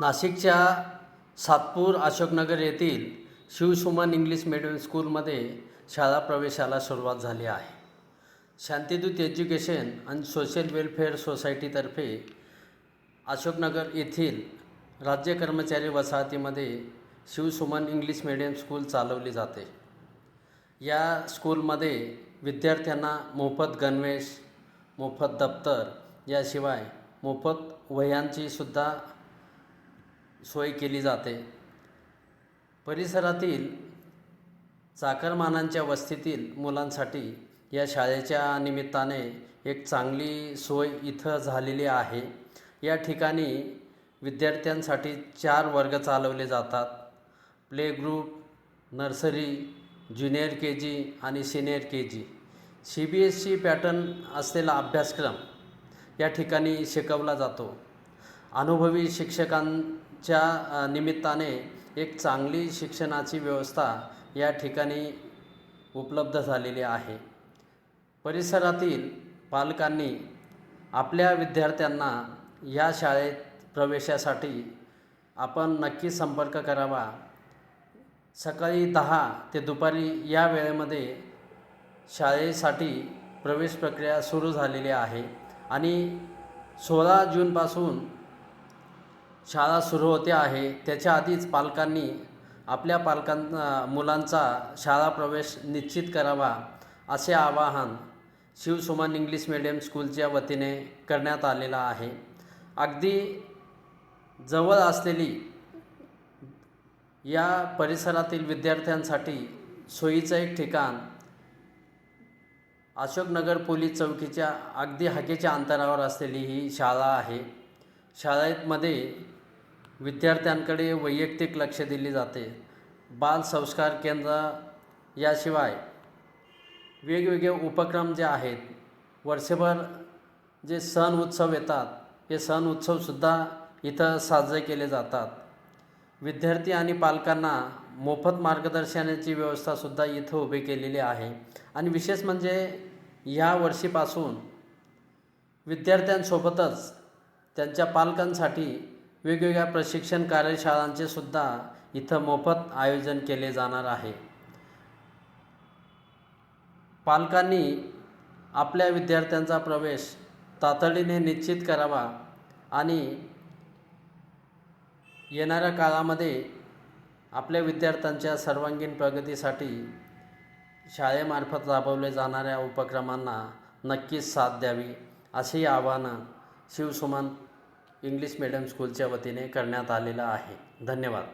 नाशिकच्या सातपूर अशोकनगर येथील शिवसुमन English medium स्कूलमध्ये शाळा प्रवेशाला सुरुवात झाली आहे. शांतीदूत एज्युकेशन आणि सोशल वेलफेअर सोसायटीतर्फे अशोकनगर येथील राज्य कर्मचारी वसाहतीमध्ये शिवसुमन इंग्लिश मिडियम स्कूल चालवली जाते. या स्कूलमध्ये विद्यार्थ्यांना मोफत गणवेश मोफत दप्तर याशिवाय मोफत वह्यांचीसुद्धा सोय केली जाते. परिसरातील चाकरमानांच्या वस्तीतील मुलांसाठी या शाळेच्या निमित्ताने एक चांगली सोय इथं झालेली आहे. या ठिकाणी विद्यार्थ्यांसाठी चार वर्ग चालवले जातात. Play group nursery junior K G आणि senior K G. C B S C pattern असलेला अभ्यासक्रम या ठिकाणी शिकवला जातो. अनुभवी शिक्षकांच्या निमित्ताने एक चांगली शिक्षणाची व्यवस्था या ठिकाणी उपलब्ध झालेली आहे. परिसरातील पालकांनी आपल्या विद्यार्थ्यांना या शाळेत प्रवेशासाठी आपण नक्की संपर्क करावा. सकाळी दहा ते दुपारी या वेळेमध्ये शाळेसाठी प्रवेश प्रक्रिया सुरू झालेली आहे आणि सोळा जूनपासून शाळा सुरू होते आहे. त्याच्या आधीच पालकांनी आपल्या पालकां मुलांचा शाळा प्रवेश निश्चित करावा असे आवाहन शिवसुमन इंग्लिश मिडियम स्कूलच्या वतीने करण्यात आलेलं आहे. अगदी जवळ असलेली या परिसरातील विद्यार्थ्यांसाठी सोयीचं एक ठिकाण अशोकनगर पोलीस चौकीच्या अगदी हाकेच्या अंतरावर असलेली ही शाळा आहे. शाळेमध्ये विद्यार्थ्यांकडे वैयक्तिक लक्ष दिले जाते. बाल संस्कार केंद्र याशिवाय वेगवेगळे उपक्रम जे आहेत वर्षभर जे सण उत्सव येतात हे सण उत्सवसुद्धा इथं साजरे केले जातात. विद्यार्थी आणि पालकांना मोफत मार्गदर्शनाची व्यवस्थासुद्धा इथं उभी केलेली आहे. आणि विशेष म्हणजे ह्या वर्षीपासून विद्यार्थ्यांसोबतच त्यांच्या पालकांसाठी वेगवेगळ्या प्रशिक्षण कार्यशाळांचे सुद्धा इथं मोफत आयोजन केले जाणार आहे. पालकांनी आपल्या विद्यार्थ्यांचा प्रवेश तातडीने निश्चित करावा आणि येणाऱ्या काळामध्ये आपल्या विद्यार्थ्यांच्या सर्वांगीण प्रगतीसाठी शाळेमार्फत राबवले जाणाऱ्या उपक्रमांना नक्कीच साथ द्यावी अशी आव्हानं शिवसुमन इंग्लिश मिडियम स्कूलच्या वतीने करण्यात आलेला आहे. धन्यवाद.